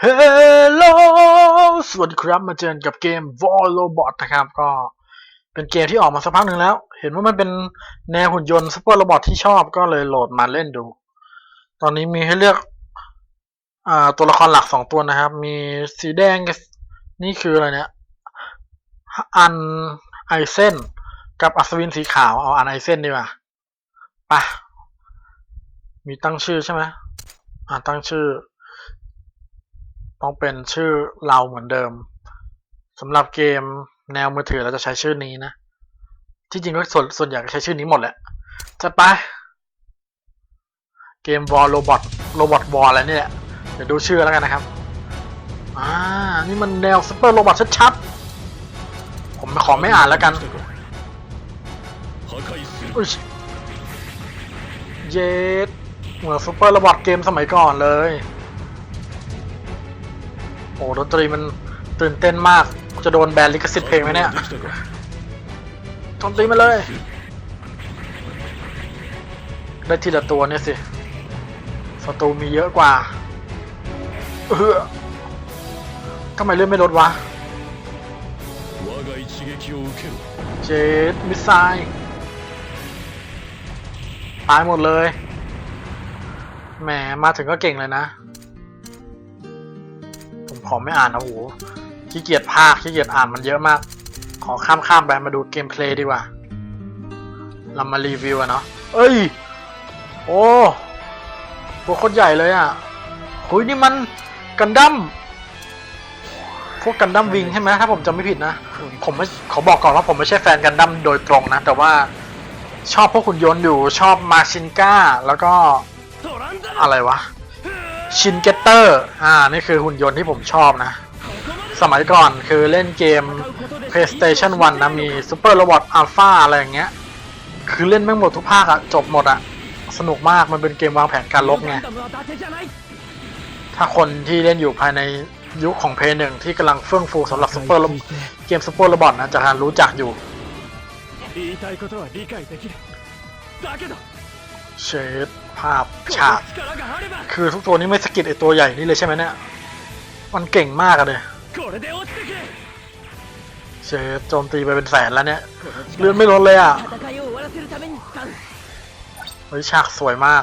เฮลโลสวัสดีครับ มาเจอกับเกม v o l o b o t นะครับ ก็เป็นเกมที่ออกมาสักพักหนึ่งแล้ว เห็นว่ามันเป็นแนวหุ่นยนต์ซูเปอร์โรบอทที่ชอบก็เลยโหลดมาเล่นดู ตอนนี้มีให้เลือกอตัวละครหลักสองตัวนะครับ มีสีแดงกับนี่คืออะไรเนี่ย อันไอเซนกับอัศวินสีขาว เอาอันไอเซนดีกว่าไปะมีตั้งชื่อใช่ไหมอ่าตั้งชื่อ ต้องเป็นชื่อเราเหมือนเดิมสำหรับเกมแนวมือถือเราจะใช้ชื่อนี้นะ ที่จริงก็ส่วนส่วนใหญ่ใช้ชื่อนี้หมดแหละจะไป เกมวอลโรบอทโรบอทวอลอะไรนี่ยเดี๋ยวดูชื่อแล้วกันนะครับ อ่า นี่มันแนวซูเปอร์โรบอทชัดๆ ผมขอไม่อ่านแล้วกันอ้ยเดเหมือนซูเปอร์โรบอทเกมสมัยก่อนเลย โอ้ดนตรีมันตื่นเต้นมาก จะโดนแบนลิขสิทธิ์เพลงไหมเนี่ยดนตรีมาเลย ได้ทีละตัวเนี่ยสิศัตรูมีเยอะกว่า เออทำไมเลื่อนไม่ลดวะ เจดมิสไซล์ตายหมดเลย แหม มาถึงก็เก่งเลยนะ ขอไม่อ่านนะโหขี้เกียจภาคขี้เกียจอ่านมันเยอะมาก ขอข้ามข้ามไปมาดูเกมเพลย์ดีกว่า เรามารีวิวอะเนาะเอ้ย โอ้ตัวโคตรใหญ่เลยอะหุยนี่มันกันดั้มพวกกันดั้มวิงใช่ไหมถ้าผมจำไม่ผิดนะ ผมไม่ขอบอกก่อนว่าผมไม่ใช่แฟนกันดั้มโดยตรงนะ แต่ว่าชอบพวกขุนยนต์อยู่ชอบมาชินก้า แล้วก็อะไรวะ ชินเกตเตอร์อ่า นี่คือหุ่นยนต์ที่ผมชอบนะ สมัยก่อนคือเล่นเกม PlayStation 1 นะ มี Super Robot Alpha อะไรอย่างเงี้ย คือเล่นแม่งหมดทุกภาคอะจบหมดอะสนุกมากมันเป็นเกมวางแผนการลบไง ถ้าคนที่เล่นอยู่ภายในยุคของเพย์หนึ่งที่กำลังเฟื่องฟูสำหรับซูเปอร์เกมซูเปอร์ละบอทนะจะทันรู้จักอยู่ เชฟภาพฉาก คือทุกตัวนี้ไม่สกิดไอตัวใหญ่นี่เลยใช่ไหมเนี่ย มันเก่งมากเลยเชฟโจมตีไปเป็นแสนแล้วเนี่ย เลื่อนไม่ลดเลยอะเฮ้ยฉากสวยมาก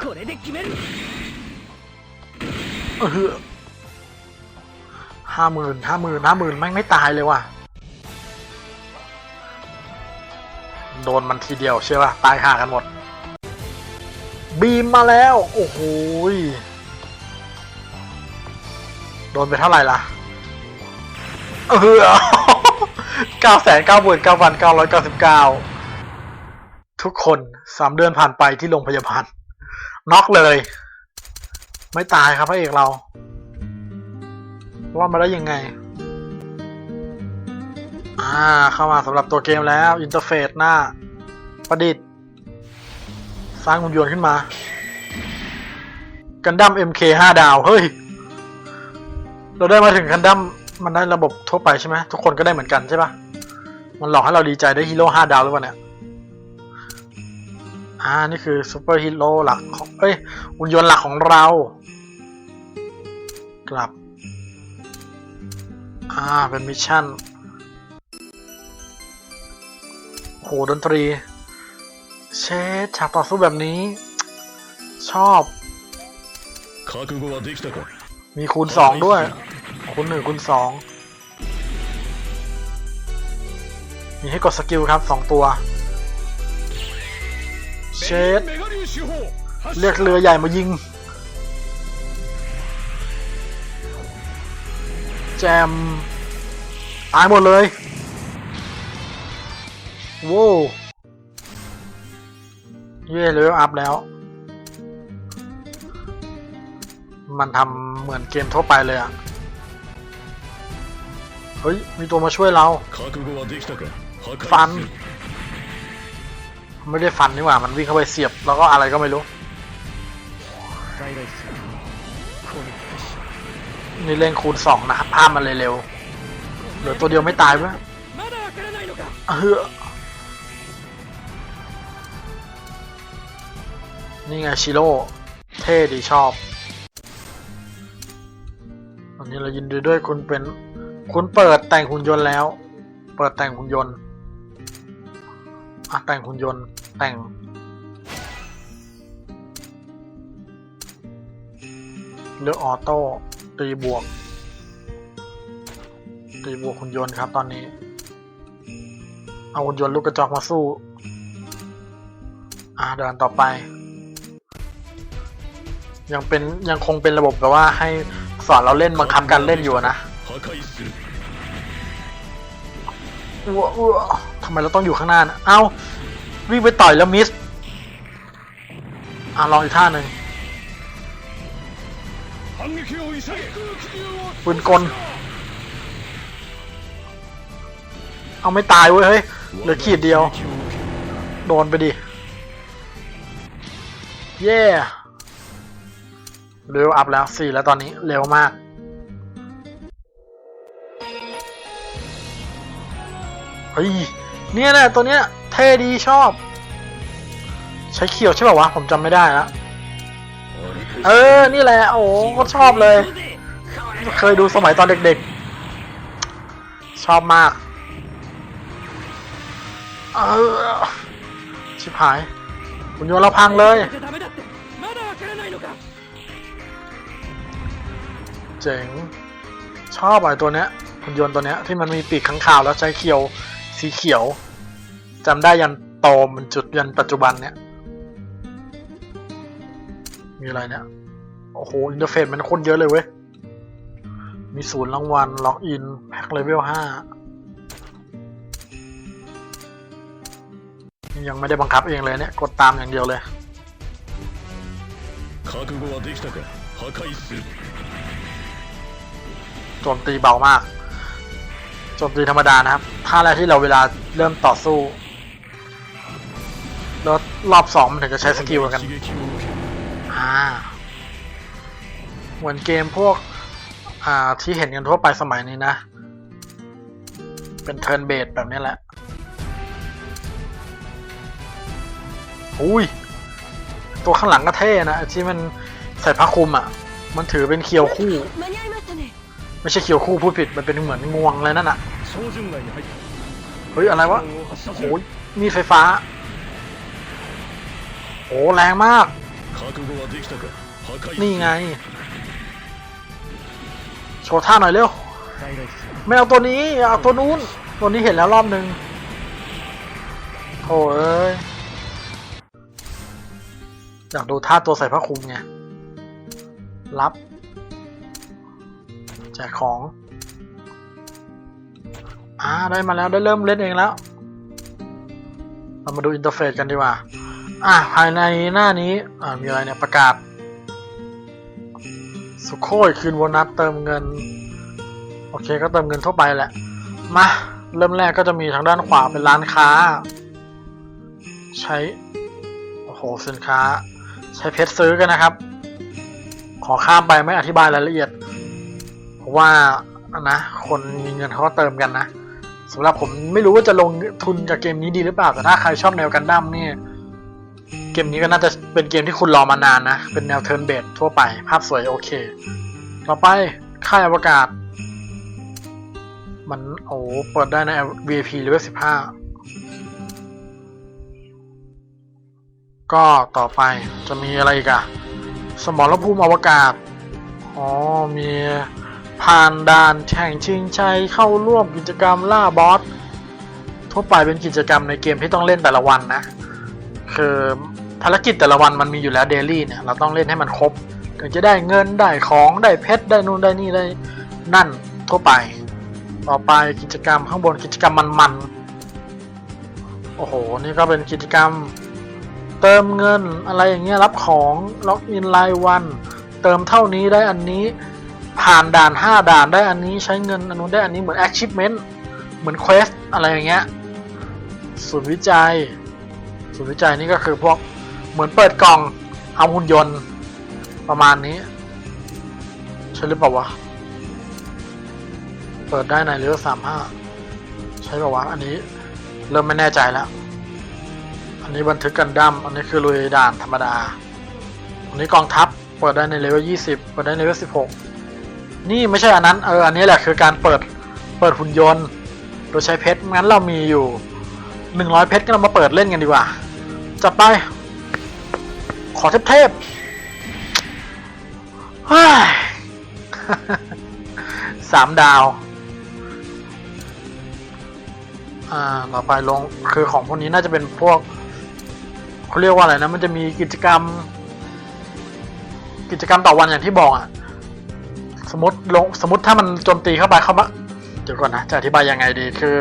เออห้าหมื่นห้าหมื่นห้าหมื่นไม่ไม่ตายเลยว่ะ โดนมันทีเดียวเชื่อป่ะ ตายห่ากันหมด มาแล้ว โอ้โหโดนไปเท่าไหร่ล่ะ เออเก้าแสนเก้าหมื่นเก้าพันเก้าร้อยเก้าสิบเก้าทุกคนสามเดือนผ่านไปที่โรงพยาบาลน็อกเลย ไม่ตายครับพระเอกเราว่ามาได้ยังไง อ่า เข้ามาสำหรับตัวเกมแล้ว อินเทอร์เฟซหน้า ประดิษฐ์ สร้างหุ่นยนต์ขึ้นมา กันดั้ม MK 5ดาว เฮ้ย เราได้มาถึงกันดั้มมันได้ระบบทั่วไปใช่ไหมทุกคนก็ได้เหมือนกันใช่ปะมันหลอกให้เราดีใจได้ฮีโร่5ดาวหรือเปล่าเนี่ย อ่า นี่คือซูเปอร์ฮีโร่หลักของ เอ้ยหุ่นยนต์หลักของเรา กลับ อ่า เป็นมิชชั่น โห ดนตรี เชดฉากต่อสู้แบบนี้ ชอบ 覚悟はできたか มีคูณสองด้วย คูณหนึ่งคูณสอง มีให้กดสกิลครับสองตัว เชด メガ粒子砲 เรียกเรือใหญ่มายิง แจม ตายหมดเลย โว้วเย่เลเวลอัพแล้ว มันทำเหมือนเกมทั่วไปเลยอะเฮ้ย มีตัวมาช่วยเรา ฟัน ไม่ได้ฟันนี่หว่า มันวิ่งเข้าไปเสียบ แล้วก็อะไรก็ไม่รู้ นี่เล่นคูณสองนะครับห้ามมันเลยเร็วเหลือตัวเดียวไม่ตายไหมเฮ้อนี่ไงชิโร่ เท่ดีชอบ นี้เรายินดีด้วยคุณเป็นคุณเปิดแต่งหุ่นยนต์แล้ว เปิดแต่งหุ่นยนต์อะแต่งหุ่นยนต์แต่ง เลือกออโต้ตีบวก ตีบวกหุ่นยนต์ครับตอนนี้ เอาหุ่นยนต์ลูกกระจอกมาสู้ อ่าเดินต่อไป ยังเป็นยังคงเป็นระบบแบบว่าให้ สอนเราเล่นบังคับการเล่นอยู่นะอ้วอ้วทำไมเราต้องอยู่ข้างหน้านะเอา้าวิ่งไปต่อยแล้วมิสอะลองอีกท่าหนึ่งปืนกล เอาไม่ตายเว้ยเฮ้ยเหลือขีดเดียว โดนไปดิ เย่ yeah. เร็วอัพแล้วสี่แล้วตอนนี้เร็วมาก เฮ้ย เนี่ยแหละตัวเนี้ยเท่ดีชอบ ใช้เขียวใช่ป่าวะ ผมจำไม่ได้แล้วเออ นี่แหละ โอ้โหก็ชอบเลย เคยดูสมัยตอนเด็กๆ ชอบมาก เออ ชิบหายคุณโยนเราพังเลย เจ๋ง ชอบไอ้ตัวเนี้ยหุ่นยนต์ตัวเนี้ยที่มันมีปีกข้างขาวแล้วใช้เขียวสีเขียวจำได้ยันโตมันจุดยันปัจจุบันเนี้ยมีอะไรเนี่ย โอ้โห อินเทอร์เฟซมันคนเยอะเลยเว้ย มีศูนย์รางวัล ล็อกอิน แพ็คเลเวลห้า ยังไม่ได้บังคับเองเลยเนี่ย กดตามอย่างเดียวเลย โจมตีเบามาก โจมตีธรรมดานะครับท่าแรกที่เราเวลาเริ่มต่อสู้ แล้วรอบสองมันถึงจะใช้สกิลกัน อ่า เหมือนเกมพวก อ่า ที่เห็นกันทั่วไปสมัยนี้นะ เป็นเทิร์นเบดแบบนี้แหละ อุ้ย ตัวข้างหลังก็เท่นะที่มันใส่ผ้าคลุมอะ มันถือเป็นเคียวคู่ ไม่ใช่เขียวคู่ผู้ผิดมันเป็นเหมือนงวงเลยนั่นอะเฮ้ยอะไรวะโอ้ยมีไฟฟ้าโอ้แรงมาก นี่ไง โชว์ท่าหน่อยเร็ว ไม่เอาตัวนี้ เอาตัวนู้น ตัวนี้เห็นแล้วรอบหนึ่งโถ่เอ้ย อยากดูท่าตัวใส่ผ้าคลุมไง รับ แจกของ อ่าได้มาแล้วได้เริ่มเล่นเองแล้ว เรามาดูอินเทอร์เฟซกันดีกว่า อ่าภายในหน้านี้ อ่ามีอะไรเนี่ยประกาศ สุโคยคืนโบนัสเติมเงิน โอเคก็เติมเงินทั่วไปแหละ มา เริ่มแรกก็จะมีทางด้านขวาเป็นร้านค้า ใช้ โอ้โหสินค้า ใช้เพชรซื้อกันนะครับขอข้ามไปไม่อธิบายรายละเอียด เพราะว่านะคนมีเงินเขาก็เติมกันนะสำหรับผมไม่รู้ว่าจะลงทุนกับเกมนี้ดีหรือเปล่าแต่ถ้าใครชอบแนวกันดั้มนี่เกมนี้ก็น่าจะเป็นเกมที่คุณรอมานานนะ เป็นแนวเทิร์นเบสทั่วไป ภาพสวยโอเค ต่อไปค่ายอวกาศ มันโอ้เปิดได้ใน VIP level 15ก็ต่อไปจะมีอะไรอีกอะสมรภูมิอวกาศ อ๋อ มี ผ่านด่านแข่งชิงชัยเข้าร่วมกิจกรรมล่าบอสทั่วไปเป็นกิจกรรมในเกมที่ต้องเล่นแต่ละวันนะ คือภารกิจแต่ละวันมันมีอยู่แล้วเดลี่เนี่ยเราต้องเล่นให้มันครบถึงจะได้เงินได้ของได้เพชรได้นู่นได้นี่ได้นั่นทั่วไป ต่อไปกิจกรรมข้างบนกิจกรรมมันๆโอ้โหนี่ก็เป็นกิจกรรมเติมเงินอะไรอย่างเงี้ยรับของล็อกอินรายวัน เติมเท่านี้ได้อันนี้ ผ่านด่าน 5 ด่านได้อันนี้ใช้เงินอันนู้นได้อันนี้เหมือน achievement เหมือน quest อะไรอย่างเงี้ยศูนย์วิจัยศูนย์วิจัยนี่ก็คือพวกเหมือนเปิดกล่องเอาหุ่นยนต์ประมาณนี้ ใช่หรือเปล่าวะ เปิดได้ในเรือสามห้าใช่เปล่าวะ อันนี้เริ่มไม่แน่ใจแล้ว อันนี้บันทึกกันดั้มอันนี้คือลุยด่านธรรมดา อันนี้กองทัพเปิดได้ในเลเวลยี่สิบเปิดได้ในเลเวลสิบหก นี่ไม่ใช่อันนั้น เออ อันนี้แหละคือการเปิด เปิดหุ่นยนต์ โดยใช้เพชร งั้นเรามีอยู่หนึ่งร้อยเพชรก็เรามาเปิดเล่นกันดีกว่า จัดไป ขอเทพเทพสามดาว อ่าต่อไปลง คือของพวกนี้น่าจะเป็นพวกเขาเรียกว่าอะไรนะ มันจะมีกิจกรรม กิจกรรมต่อวันอย่างที่บอกอะ สมมติลงสมมติถ้ามันโจมตีเข้าไปเข้ามาเดี๋ยวก่อนนะจะอธิบายยังไงดีคือ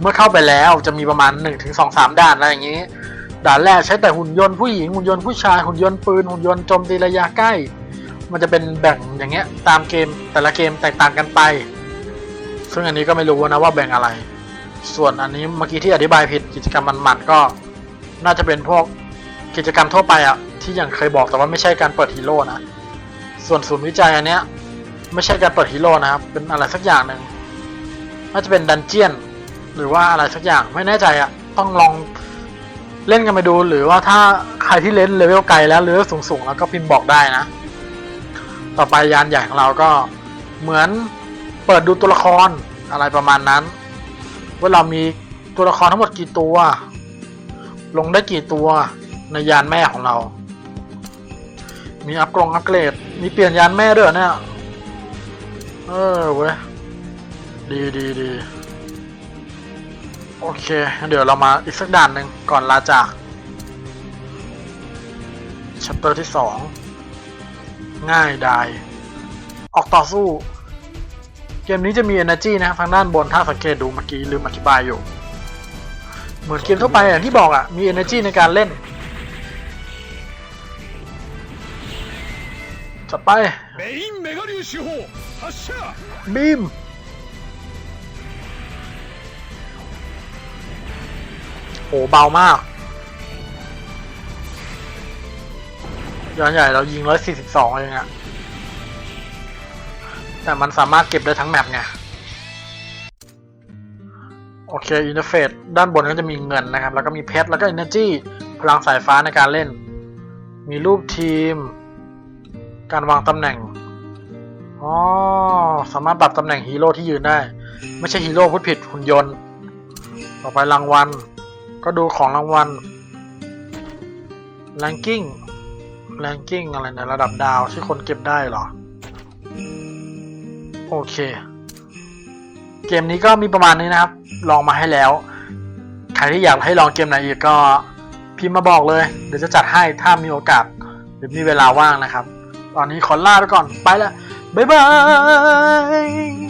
เมื่อเข้าไปแล้วจะมีประมาณ1นถึงสองสามด่านอะไรอย่างนี้ ด่านแรกใช้แต่หุ่นยนต์ผู้หญิงหุ่นยนต์ผู้ชายหุ่นยนต์ปืนหุ่นยนต์โจมตีระยะใกล้ มันจะเป็นแบ่งอย่างเงี้ยตามเกมแต่ละเกมแตกต่างกันไป ซึ่งอันนี้ก็ไม่รู้นะว่าแบ่งอะไร ส่วนอันนี้เมื่อกี้ที่อธิบายผิดกิจกรรมมันๆก็ น่าจะเป็นพวกกิจกรรมทั่วไปอะที่อย่างเคยบอกแต่ว่าไม่ใช่การเปิดฮีโร่นะส่วนศูนย์วิจัยอันเนี้ย ไม่ใช่การเปิดฮีโร่นะครับ เป็นอะไรสักอย่างหนึ่งน่าจะเป็นดันเจียน หรือว่าอะไรสักอย่างไม่แน่ใจอะต้องลองเล่นกันไปดู หรือว่าถ้าใครที่เล่นเลเวลไกลแล้วหรือสูงๆ แล้วก็พิมพ์บอกได้นะ ต่อไปยานใหญ่ของเราก็เหมือนเปิดดูตัวละครอะไรประมาณนั้น ว่าเรามีตัวละครทั้งหมดกี่ตัว ลงได้กี่ตัวในยานแม่ของเรา มีอัปกรงอัปเกรด มีเปลี่ยนยานแม่ด้วยเหรอเนี่ย เออเว้ยดีดีดีโอเค เดี๋ยวเรามาอีกสักด่านหนึ่งก่อนลาจากชัปเตอร์ที่สองง่ายดายออกต่อสู้ เกมนี้จะมี energy นะทางด้านบนถ้าสังเกตดูเมื่อกี้ลืมอธิบายอยู่ เหมือนเกมทั่วไปอย่างที่บอกอะ่ะ มี energy ในการเล่นจะไป บีมโอ้เบามากย้อนใหญ่เรายิงร้อยสี่สิบเองอะแต่มันสามารถเก็บได้ทั้งแมปไง โอเค อินเทอร์เฟซด้านบนก็จะมีเงินนะครับ แล้วก็มีเพชร แล้วก็เอนเนอร์จีพลังสายฟ้าในการเล่น มีรูปทีม การวางตำแหน่ง อ๋อ สามารถปรับตำแหน่งฮีโร่ที่ยืนได้ ไม่ใช่ฮีโร่พูดผิดหุ่นยนต์ ต่อไปรางวัล ก็ดูของรางวัลแรงกิ้งแรงกิ้งอะไรในยระดับดาวที่คนเก็บได้เหรอ โอเค เกมนี้ก็มีประมาณนี้นะครับ ลองมาให้แล้ว ใครที่อยากให้ลองเกมไหนอีกก็พิมพ์มาบอกเลย เดี๋ยวจะจัดให้ถ้ามีโอกาส หรือมีเวลาว่างนะครับ ตอนนี้ขอลาไปก่อนไปแล้ว Bye bye.